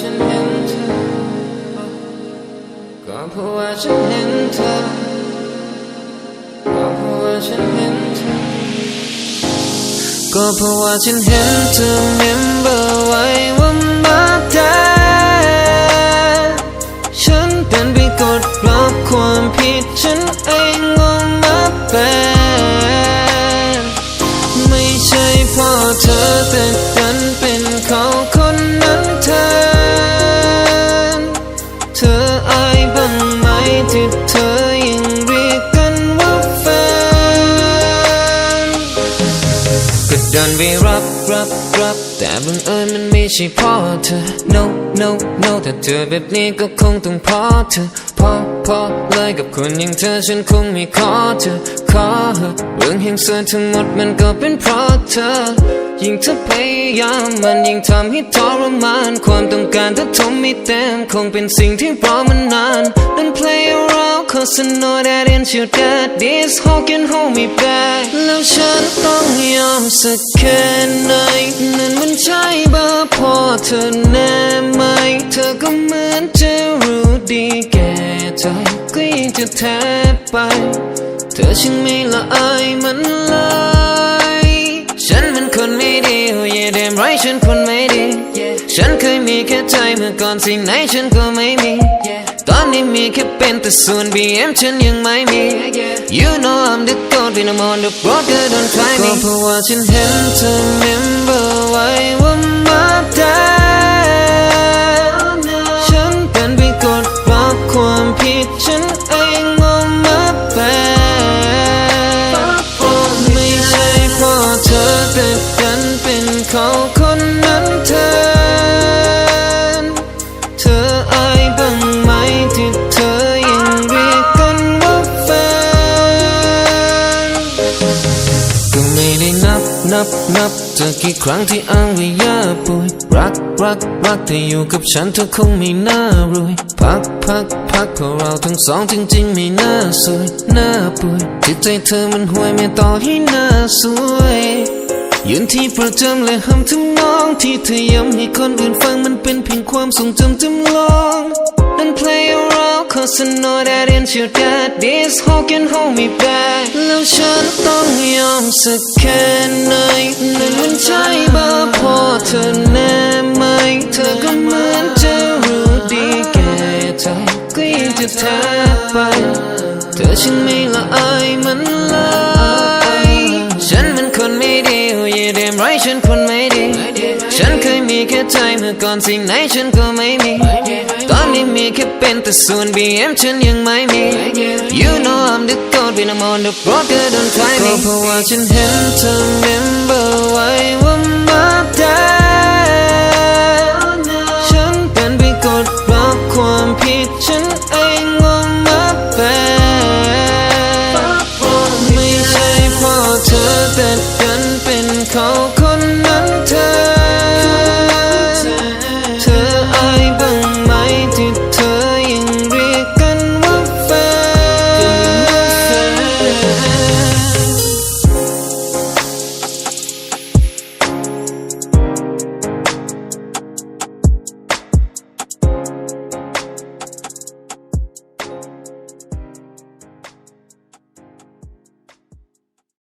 ฉันเห็นเธอ ก็เพราะว่าฉันเห็นเธอ ก็เพราะว่าฉันเห็นเธอ ก็เพราะว่าฉันเห็นเธอ member ไว้ว่ามาแต่ฉันเป็นไปกดรับความผิดฉันเอง ก็ดันไปรับรับรับแต่บังเอิญมันไม่ใช่พ่อเธอ no no no ถ้าเธอแบบนี้ก็คงต้องพอเธอพอพอเลยกับคนอย่างเธอฉันคงไม่ขอเธอขอเหอเรื่องแห่งส่วนทั้งหมดมันก็เป็นเพราะเธอ ยิ่งเธอพยายามมันยิ่งทำให้ทรมาน ความต้องการถ้าทมไม่เต็มคงเป็นสิ่งที่รอมานาน around cause I know that ain't your dad This hoe can hold me back แล้วฉันต้องยอมสักแค่ไหนนั่นมันใช่เบอร์พอเธอแน่ไหม เธอก็เหมือนจะรู้ดีแก่ใจก็ยังจะแทบไป เธอฉันไม่ละอายมันเลยฉันเป็นคนไม่ดี oh yeah damn right ฉันคนไม่ดี ฉันเคยมีแค่ใจเมื่อก่อนสิ่งไหนฉันก็ไม่มี ตอนนี้มีแค่เป็นแต่ส่วน BM ฉันยังไม่มี You know I'm the goat when I'm on the road girl don't try me ก็เพราะว่าฉันเห็นเธอ member ไว้ นับนับนับเธอกี่ครั้งที่อ้างว่าอย่าป่วยรักรักรักแต่อยู่กับฉันเธอคงไม่น่ารวย พักพักพักเพราะเราทั้งสองจริงๆไม่น่าสวยน่าป่วยจิตใจเธอมันห่วยไม่ต่อให้น่าสวยยืนที่ประจำและห้ำทำนองที่เธอย้ำให้คนอื่นฟังมันเป็นเพียงความทรงจำจำลอง Don't play around cause I know that ain't your dad This hoe can hold me back แล้วฉันต้องยอมสักแค่ไหนนั่นมันใช่เบอร์พอเธอแน่ไหม เธอก็เหมือนจะรู้ดีแก่ใจก็ยังจะแทบไป เธอฉันไม่ละอายมันเลยฉันมันคนไม่ดี oh yeah damn right ฉันคนไม่ดี ฉันเคย มีแค่ใจเมื่อก่อนสิ่งไหนฉันก็ไม่มี ตอนนี้มีแค่เป็นแต่ส่วน BM ฉันยังไม่มี You know I'm the goat when I'm on the road girl don't try me ก็เพราะว่าฉันเห็นเธอ member ไว้ว่ามาแต่ฉันเป็นไปกดรับความผิดฉันเองว่ามาเป็นไม่ใช่เพ่อเธอแต่